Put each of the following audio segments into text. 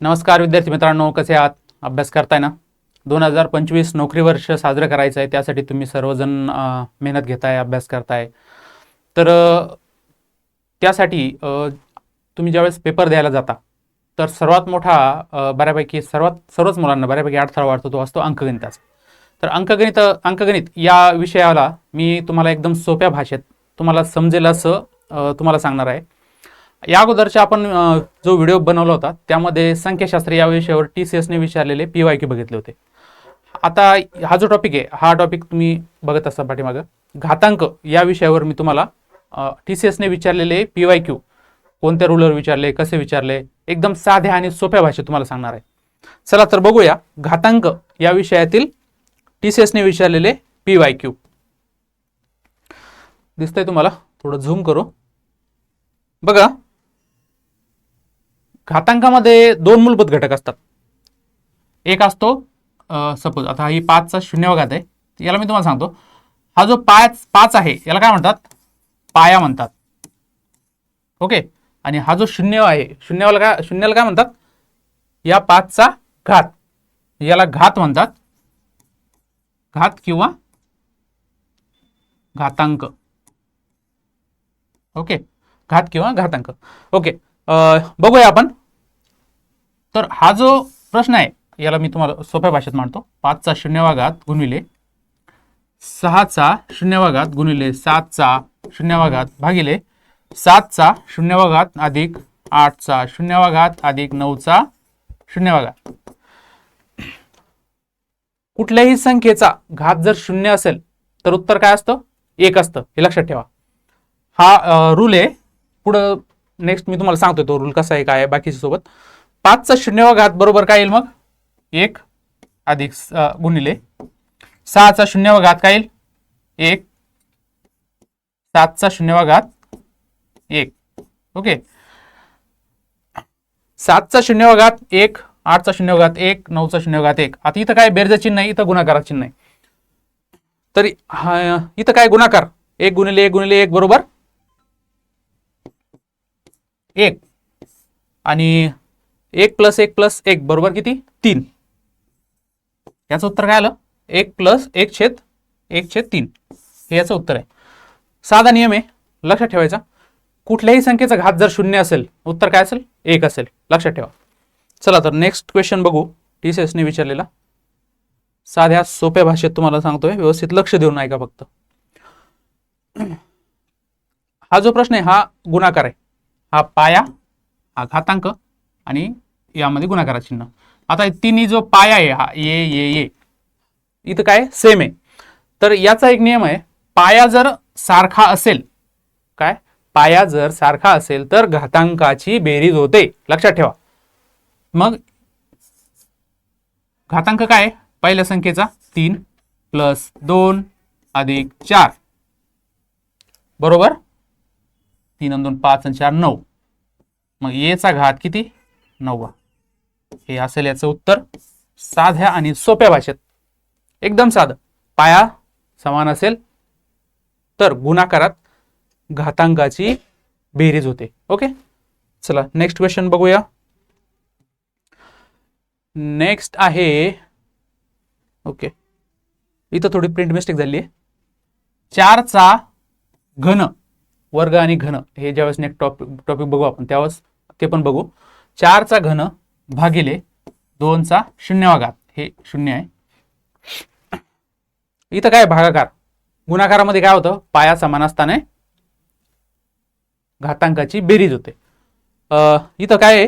नमस्कार विद्यार्थी मित्रांनो कसे आहात? अभ्यास करताय ना? दोन हजार पंचवीस नोकरी वर्ष साजरं करायचं आहे त्यासाठी तुम्ही सर्वजण मेहनत घेताय अभ्यास करताय. तर त्यासाठी तुम्ही ज्यावेळेस पेपर द्यायला जाता तर सर्वात मोठा बऱ्यापैकी सर्वात सर्वच मुलांना बऱ्यापैकी अडथळा वाढतो तो असतो अंकगणिताचा. तर अंकगणित अंकगणित या विषयाला मी तुम्हाला एकदम सोप्या भाषेत तुम्हाला समजेल असं तुम्हाला सांगणार आहे. या अगोदरच्या आपण जो व्हिडिओ बनवला होता त्यामध्ये संख्याशास्त्र या विषयावर टी सी एसने विचारलेले पी वाय क्यू बघितले होते. आता हा जो टॉपिक आहे हा टॉपिक तुम्ही बघत असता पाठीमागं. घातांक या विषयावर मी तुम्हाला टी सी एसने विचारलेले पी वाय क्यू कोणत्या रुलर विचारले कसे विचारले एकदम साध्या आणि सोप्या भाषेत तुम्हाला सांगणार आहे. चला तर बघूया घातांक या विषयातील टी सी एसने विचारलेले पी वाय क्यू दिसतंय तुम्हाला? थोडं झूम करू. बघा. घातांकामध्ये दोन मूलभूत घटक असतात. एक असतो सपोज आता ही पाचचा शून्य घात आहे याला मी तुम्हाला सांगतो. हा जो पाच पाच आहे याला काय म्हणतात? पाया म्हणतात. ओके? आणि हा जो शून्य आहे शून्याला काय शून्याला काय म्हणतात? या पाचचा घात. याला घात म्हणतात. घात किंवा घातांक. ओके? घात किंवा घातांक. ओके? बघूया आपण. तर हा जो प्रश्न आहे याला मी तुम्हाला सोप्या भाषेत मांडतो. पाचचा शून्यवा घात गुणविले सहाचा शून्यवा घात गुणिले सातचा शून्यवा घात भागिले सातचा शून्यवा घात अधिक आठचा शून्यवा घात अधिक नऊचा शून्यवा घात कुठल्याही संख्येचा घात जर शून्य असेल तर उत्तर काय असतं? एक असतं. हे लक्षात ठेवा. हा रूल आहे. पुढं नेक्स्ट मी तुम्हाला सांगतो तो रूल कसा आहे काय बाकीच्या सोबत. पाचचा शून्यवा घात बरोबर काय येईल मग? एक अधिक गुणिले सहाचा शून्यवा घात काय येईल? एक. सातचा शून्यवा घात एक. ओके. सातचा शून्यवा घात एक आठचा शून्यवा घात एक नऊचा शून्यवा घात एक. आता इथं काय बेरजा चिन्ह आहे इथं गुणाकारा चिन्ह आहे तरी इथं काय गुणाकार? एक गुणिले एक गुणिले एक बरोबर? एक. आणि एक प्लस एक प्लस एक बरोबर किती? तीन. याचं उत्तर काय आलं? एक प्लस एक छेद एक छेद तीन. हे याचं उत्तर आहे. साधा नियम आहे. लक्षात ठेवायचा. कुठल्याही संख्येचा घात जर शून्य असेल उत्तर काय असेल? एक असेल. लक्षात ठेवा. चला तर नेक्स्ट क्वेश्चन बघू. टी सी एसने विचारलेला. साध्या सोप्या भाषेत तुम्हाला सांगतोय. व्यवस्थित लक्ष देऊन ऐका फक्त. हा जो प्रश्न आहे हा गुणाकार आहे. हा पाया हा घातांक आणि यामध्ये गुणाकारा चिन्ह. आता हे तिन्ही जो पाया आहे हा ये ये ये इथं काय? सेम आहे. तर याचा एक नियम आहे पाया जर सारखा असेल काय? पाया जर सारखा असेल तर घातांकाची बेरीज होते. लक्षात ठेवा. मग घातांक काय? पहिल्या संख्येचा तीन प्लस दोन अधिक चार. बरोबर? तीन दोन पाच आणि चार नऊ. मग येचा घात किती? नववा. हे असेल याचं उत्तर. साध्या आणि सोप्या भाषेत. एकदम साधं. पाया समान असेल तर गुणाकारात घातांकाची बेरीज होते. ओके? चला नेक्स्ट क्वेश्चन बघूया. नेक्स्ट आहे ओके. इथं थोडी प्रिंट मिस्टेक झाली आहे चारचा घन वर्ग आणि घन. हे ज्यावेळेस नेक्स्ट टॉपिक टॉपिक बघू आपण त्यावेळेस ते पण बघू. चारचा घन भागिले दोनचा शून्यवाघात. हे शून्य आहे. इथं काय भागाकार. गुणाकारामध्ये काय होतं? पाया समान असताना घातांकाची बेरीज होते. इथं काय आहे?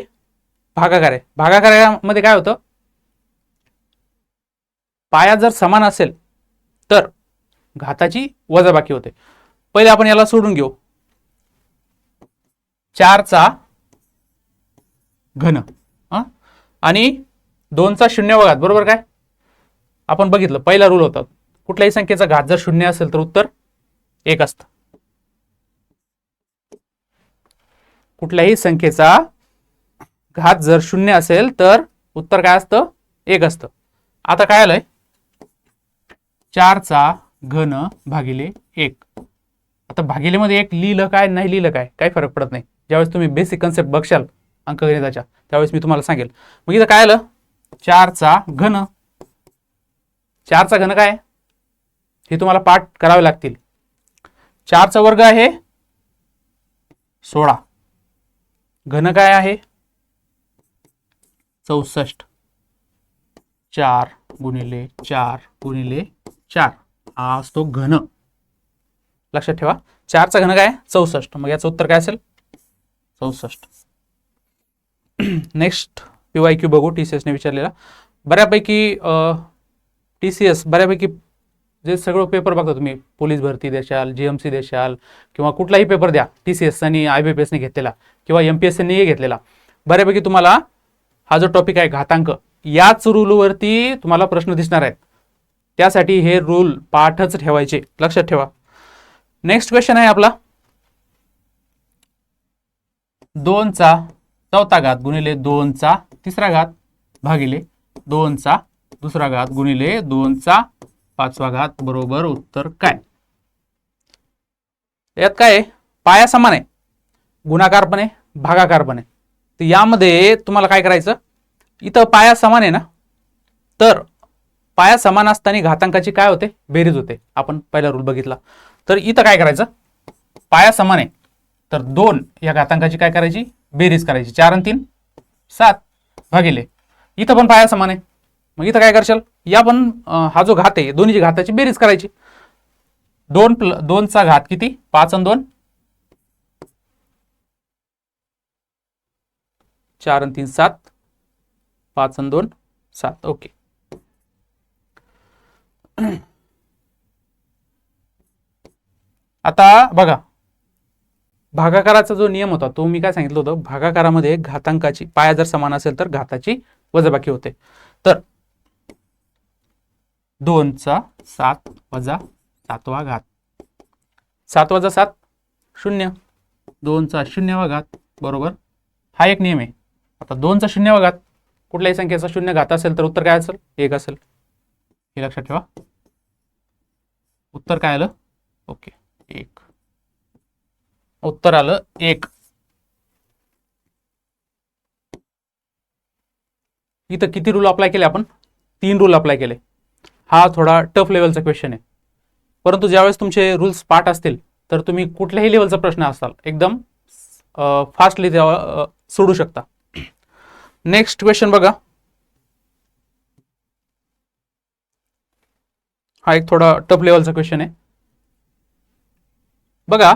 भागाकार आहे. भागाकारामध्ये काय होतं? पाया जर समान असेल तर घाताची वजाबाकी होते. पहिले आपण याला सोडून घेऊ. चारचा घन. आणि दोनचा शून्य घात बरोबर काय? आपण बघितलं पहिला रूल होता. कुठल्याही संख्येचा घात जर शून्य असेल तर उत्तर एक असतं. कुठल्याही संख्येचा घात जर शून्य असेल तर उत्तर काय असतं? एक असतं. आता काय आलंय? चारचा घन भागिले एक. आता भागिलेमध्ये एक लिहिलं काय नाही लिहिलं काय? काही फरक पडत नाही. ज्यावेळेस तुम्ही बेसिक कन्सेप्ट बघशाल अंकगणिताच्या त्यावेळेस मी तुम्हाला सांगेल. मग इथं काय आलं? चारचा घन. चारचा घन काय? आहे? हे तुम्हाला पाठ करावे लागतील. चारचा वर्ग आहे सोळा. घन काय आहे? चौसष्ट. चार गुणिले चार गुणिले चार. हा असतो घन. लक्षात ठेवा. चारचा घन काय? आहे? चौसष्ट. मग याचं उत्तर काय असेल? चौसष्ट. नेक्स्ट पी वाय क्यू बघू टी सी एसने विचारलेला. बऱ्यापैकी टी सी एस बऱ्यापैकी जे सगळं पेपर बघता तुम्ही पोलीस भरती देशाल जी एम सी देशाल किंवा कुठलाही पेपर द्या टी सी एस आणि आय बी पी एसने घेतलेला किंवा एम पी एस सीनेही घेतलेला बऱ्यापैकी तुम्हाला हा जो टॉपिक आहे घातांक याच रूलवरती तुम्हाला प्रश्न दिसणार आहेत. त्यासाठी हे रूल पाठच ठेवायचे. लक्षात ठेवा. नेक्स्ट क्वेश्चन आहे आपला. दोनचा चौथा घात गुणिले दोनचा तिसरा घात भागिले दोनचा दुसरा घात गुणिले दोनचा पाचवा घात बरोबर उत्तर काय? यात काय आहे? पाया समान आहे गुणाकार पण आहे भागाकार पण आहे तर यामध्ये तुम्हाला काय करायचं? इथं पाया समान आहे ना? तर पाया समान असताना घातांकाची काय होते? बेरीज होते. आपण पहिला रूल बघितला. तर इथं काय करायचं? पाया समान आहे. तर दोन या घातांकाची काय करायची? बेरीज करायची. चार आणि तीन सात भागिले. इथं पण पाया समान आहे. मग इथं काय करशाल? या पण हा जो घात आहे दोन्हीची घाताची बेरीज करायची. दोन प्ल दोनचा घात किती? पाच आणि दोन. चार आणि तीन सात. पाच आणि दोन सात. ओके. आता बघा. भागाकाराचा जो नियम होता तो मी काय सांगितलं होतं? भागाकारामध्ये घातांकाची पाया जर समान असेल तर घाताची वजाबाकी होते. तर दोनचा सात वजा सातवा घात. सात वजा सात शून्य. दोनचा शून्यवा घात बरोबर? हा एक नियम आहे. आता दोनचा शून्यवा घात कुठल्याही संख्येचा शून्य घात असेल तर उत्तर काय असेल? एक असेल. हे लक्षात ठेवा. उत्तर काय आलं? ओके. एक. उत्तर आलं एक. इथं किती रूल अप्लाय केले आपण? तीन रूल अप्लाय केले. हा थोडा टफ लेवलचा क्वेश्चन आहे. परंतु ज्यावेळेस तुमचे रूल्स पाठ असतील तर तुम्ही कुठल्याही लेवलचा प्रश्न असाल एकदम फास्टली तेव्हा सोडू शकता. नेक्स्ट क्वेश्चन बघा. हा एक थोडा टफ लेवलचा क्वेश्चन आहे. बघा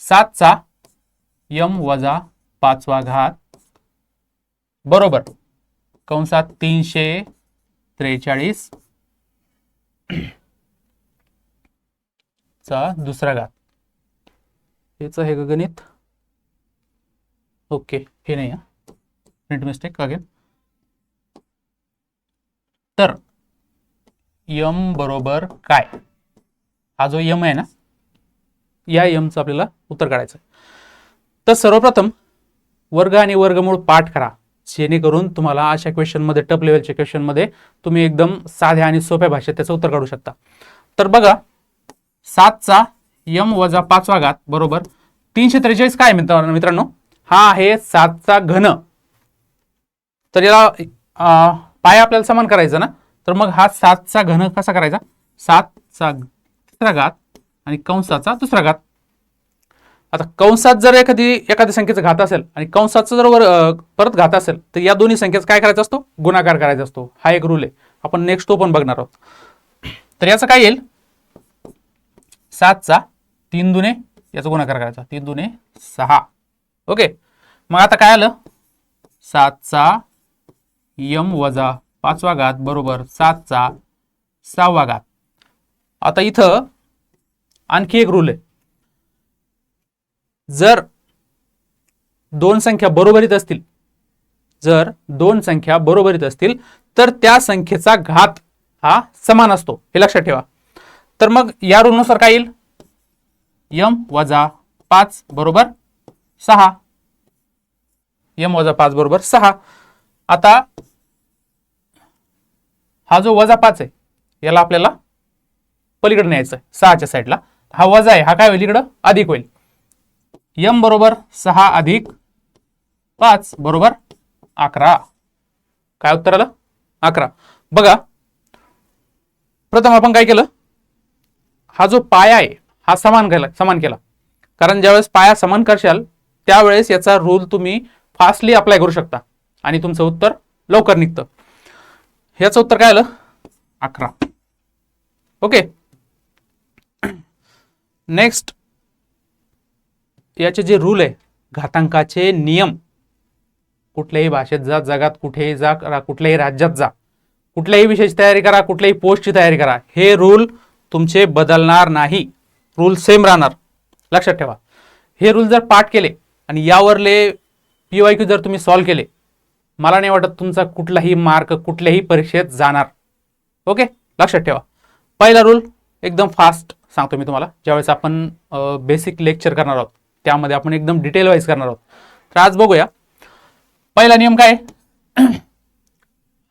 सातचा यम वजा पाचवा घात. बरोबर. कंसात तीनशे त्रेचाळीस. चा दुसरा घात. हेच हे गणित. ओके हे नाही प्रिंट मिस्टेक अगेन तर यम बरोबर काय? हा जो यम आहे ना या यमचं आपल्याला उत्तर काढायचं तर सर्वप्रथम वर्ग आणि वर्गमूळ पाठ करा. जेणेकरून तुम्हाला अशा क्वेश्चनमध्ये टप लेवलच्या क्वेश्चनमध्ये तुम्ही एकदम साध्या आणि सोप्या भाषेत त्याचं उत्तर काढू शकता. तर बघा सातचा यम वजा पाचवा घात बरोबर? तीनशे त्रेचाळीस काय मित्रांनो? हा आहे सातचा घन. तर याला पाय आपल्याला समान करायचा ना? तर मग हा सातचा घन कसा करायचा? सातचा तिसरा घात आणि कंसाचा दुसरा घात. आता कंसात जर एखादी एखाद्या संख्येचा घात असेल आणि कंसाचा जर वर परत घात असेल तर या दोन्ही संख्येचा काय करायचा असतो? गुणाकार करायचा असतो. हा एक रूल आहे. आपण नेक्स्ट तो पण बघणार आहोत. तर याचं काय येईल? सातचा तीन दुने याचा गुणाकार करायचा. तीन दुने सहा. ओके. मग आता काय आलं? सातचा यम वजा पाचवा घात बरोबर सातचा सहावा घात. आता इथं आणखी एक रूल आहे. जर दोन संख्या बरोबरीत असतील जर दोन संख्या बरोबरीत असतील तर त्या संख्येचा घात हा समान असतो. हे लक्षात ठेवा. तर मग या रूलनुसार काय येईल? यम वजा पाच बरोबर सहा. यम वजा पाच बरोबर सहा. आता हा जो वजा पाच आहे याला आपल्याला पलीकडे न्यायचं आहे सहाच्या साईडला हा वजा आहे हा काय होईल इकडं? अधिक होईल. यम बरोबर सहा अधिक पाच बरोबर अकरा. काय उत्तर आलं? अकरा. बघा प्रथम आपण काय केलं? हा जो पाया आहे हा समान केला समान केला. कारण ज्यावेळेस पाया समान करशाल त्यावेळेस याचा रूल तुम्ही फास्टली अप्लाय करू शकता. आणि तुमचं उत्तर लवकर निघतं. ह्याचं उत्तर काय आलं? अकरा. ओके. नेक्स्ट याचे जे रूल आहे घातांकाचे नियम कुठल्याही भाषेत जा जगात कुठेही जा करा कुठल्याही राज्यात जा. कुठल्याही विषयाची तयारी करा कुठल्याही पोस्टची तयारी करा. हे रूल तुमचे बदलणार नाही. रूल सेम राहणार. लक्षात ठेवा. हे रूल जर पाठ केले आणि यावरले पी वाय क्यू जर तुम्ही सॉल्व्ह केले मला नाही वाटत तुमचा कुठलाही मार्क कुठल्याही परीक्षेत जाणार. ओके लक्षात ठेवा. पहिला रूल एकदम फास्ट सांगतो मी तुम्हाला. ज्यावेळेस आपण बेसिक लेक्चर करणार आहोत. त्यामध्ये आपण एकदम डिटेल वाईज करणार आहोत. तर आज बघूया. पहिला नियम काय?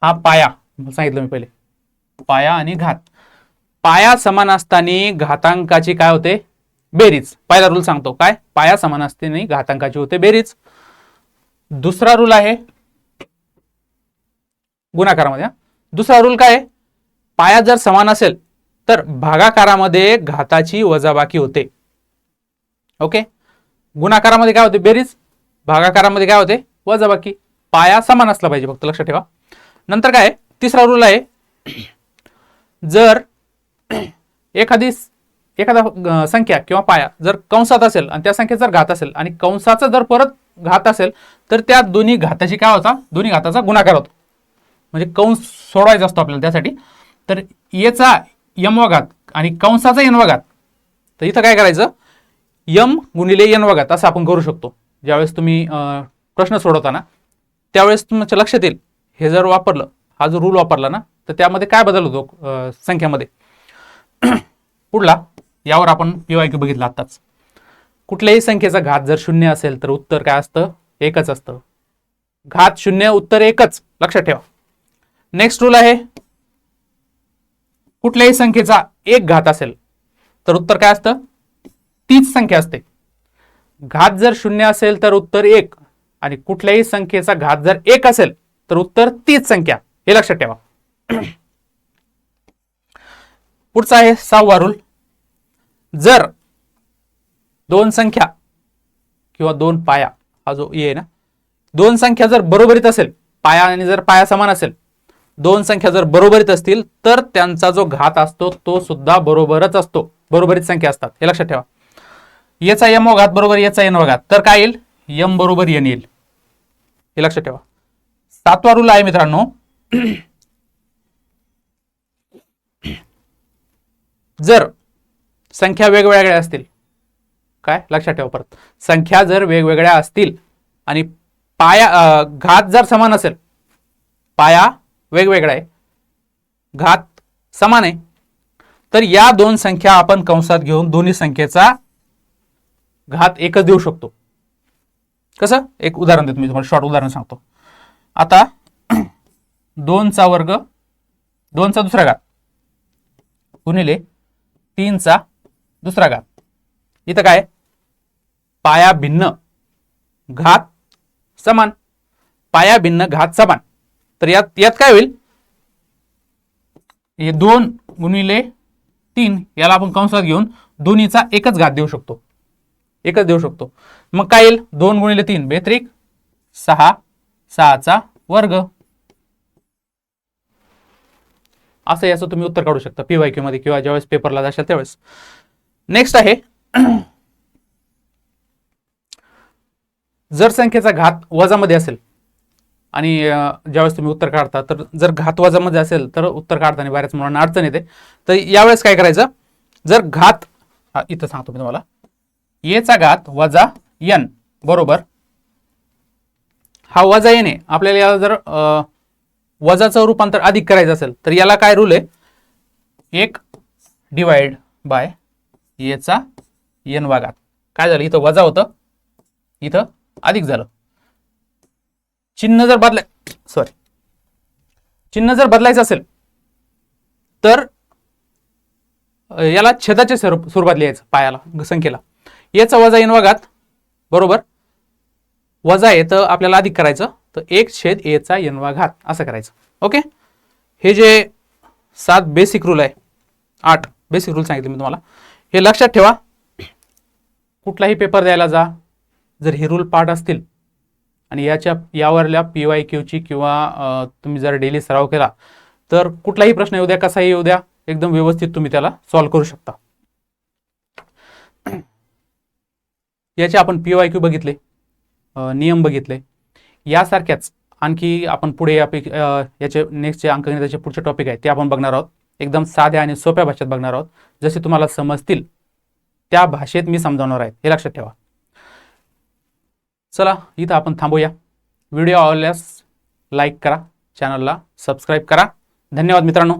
हा पाया. सांगितलं मी पहिले. पाया आणि घात. पाया समान असताना घातांकाची काय होते? बेरीज. पहिला रूल सांगतो. काय? पाया समान असताना घातांकाची होते बेरीज. दुसरा रूल आहे गुणाकारामध्ये हा. दुसरा रूल काय? पाया जर समान असेल तर भागाकारामध्ये घाताची वजाबाकी होते. ओके? गुणाकारामध्ये काय होते? बेरीज. भागाकारामध्ये काय होते? वजाबाकी. पाया समान असला पाहिजे फक्त लक्षात ठेवा. नंतर काय? आहे? तिसरा रूल आहे जर एखादी एखादा संख्या किंवा पाया जर कंसात असेल आणि त्या संख्येत जर घात असेल आणि कंसाचा जर परत घात असेल तर त्या दोन्ही घाताची काय होता? दोन्ही घाताचा गुणाकार होतो. म्हणजे कंस सोडवायचा असतो आपल्याला त्यासाठी. तर याचा यम घात आणि कंसाचा यनवा घात तर इथं काय करायचं? यम गुणिले यन व असं आपण करू शकतो. ज्यावेळेस तुम्ही प्रश्न सोडवताना त्यावेळेस तुमच्या लक्षात येईल. हे जर वापरलं हा जो रूल वापरला ना तर त्यामध्ये काय बदल होतो संख्यामध्ये? पुढला यावर आपण पी क्यू बघितला आत्ताच. कुठल्याही संख्येचा घात जर शून्य असेल तर उत्तर काय असतं? एकच असतं. घात शून्य उत्तर एकच. लक्षात ठेवा. नेक्स्ट रूल आहे कुठल्याही संख्येचा एक घात असेल तर उत्तर काय असतं? तीच संख्या असते. घात जर शून्य असेल तर उत्तर एक आणि कुठल्याही संख्येचा घात जर एक असेल तर उत्तर तीच संख्या. हे लक्षात ठेवा. पुढचा आहे सहावा रूल जर दोन संख्या किंवा दोन पाया हा जो ये आहे ना दोन संख्या जर बरोबरीत असेल पाया आणि जर पाया समान असेल दोन संख्या जर बरोबरीत असतील तर त्यांचा जो घात असतो तो सुद्धा बरोबरच असतो. बरोबरीत संख्या असतात. हे लक्षात ठेवा. याचा यम व घात बरोबर याचा एन व तर काय येईल? यम बरोबर एन येईल. हे लक्षात ठेवा. सातवा रूल आहे मित्रांनो. जर संख्या वेगवेगळ्या असतील काय? लक्षात ठेवा परत. संख्या जर वेगवेगळ्या असतील आणि पाया घात जर समान असेल पाया वेगवेगळा आहे घात समान आहे तर या दोन संख्या आपण कंसात घेऊन दोन्ही संख्येचा घात एकच देऊ शकतो. कसं? एक उदाहरण देतो मी तुम्हाला शॉर्ट उदाहरण सांगतो. आता दोनचा वर्ग दोनचा दुसरा घात. गुणिले तीनचा दुसरा घात. इथं काय? पाया भिन्न घात समान. पाया भिन्न घात समान. तर यात यात काय होईल? हे दोन गुणिले तीन याला आपण कंसात घेऊन दोन्हीचा एकच घात देऊ शकतो. एकच देऊ शकतो. मग काय येईल? दोन गुणिले तीन. बेत्रिक सहा सहाचा वर्ग. असं याचं तुम्ही उत्तर काढू शकता. पी वाय क्यू मध्ये किंवा ज्यावेळेस पेपरला जाशाल त्यावेळेस. नेक्स्ट आहे. जर संख्येचा घात वजामध्ये असेल आणि ज्यावेळेस तुम्ही उत्तर काढता तर जर घात वजामध्ये असेल तर उत्तर काढताना बऱ्याच मुलांना अडचण येते. तर यावेळेस काय करायचं? जर घात इथं सांगतो मी तुम्हाला. येचा घात वजा यन. बरोबर? हा वजा येणे आपल्याला याला जर वजाचं रूपांतर अधिक करायचं असेल तर याला काय रूल आहे? एक डिवाइड बाय येचा यन वागात काय झालं? इथं वजा होतं. इथं अधिक झालं. चिन्ह जर बदलाय सॉरी चिन्ह जर बदलायचं असेल तर याला छेदाच्या स्वरूप स्वरूपात लिहायचं पायाला संख्येला. याचा वजा येन वागात. बरोबर? वजा आहे तर आपल्याला अधिक करायचं. तर एक छेद एचा एनवा घात असं करायचं. ओके? हे जे सात बेसिक रूल आहे आठ बेसिक रूल सांगितले मी तुम्हाला. हे लक्षात ठेवा. कुठलाही पेपर द्यायला जा. जर हे रूल पाठ असतील आणि याच्या यावरल्या पी वाय क्यूची किंवा तुम्ही जर डेली सराव केला तर कुठलाही प्रश्न येऊ द्या कसाही येऊ द्या एकदम व्यवस्थित तुम्ही त्याला सॉल्व्ह करू शकता. याचे आपण पी वाय क्यू बघितले नियम बघितले. यासारख्याच आणखी आपण पुढे यापैकी याचे नेक्स्ट जे अंकगणिताचे पुढचे टॉपिक आहे ते आपण बघणार आहोत. एकदम साध्या आणि सोप्या भाषेत बघणार आहोत. जसे तुम्हाला समजतील त्या भाषेत मी समजावणार आहे. हे लक्षात ठेवा. चला इथं आपण थांबूया. व्हिडिओ आवडल्यास लाईक करा चॅनलला सबस्क्राईब करा. धन्यवाद मित्रांनो.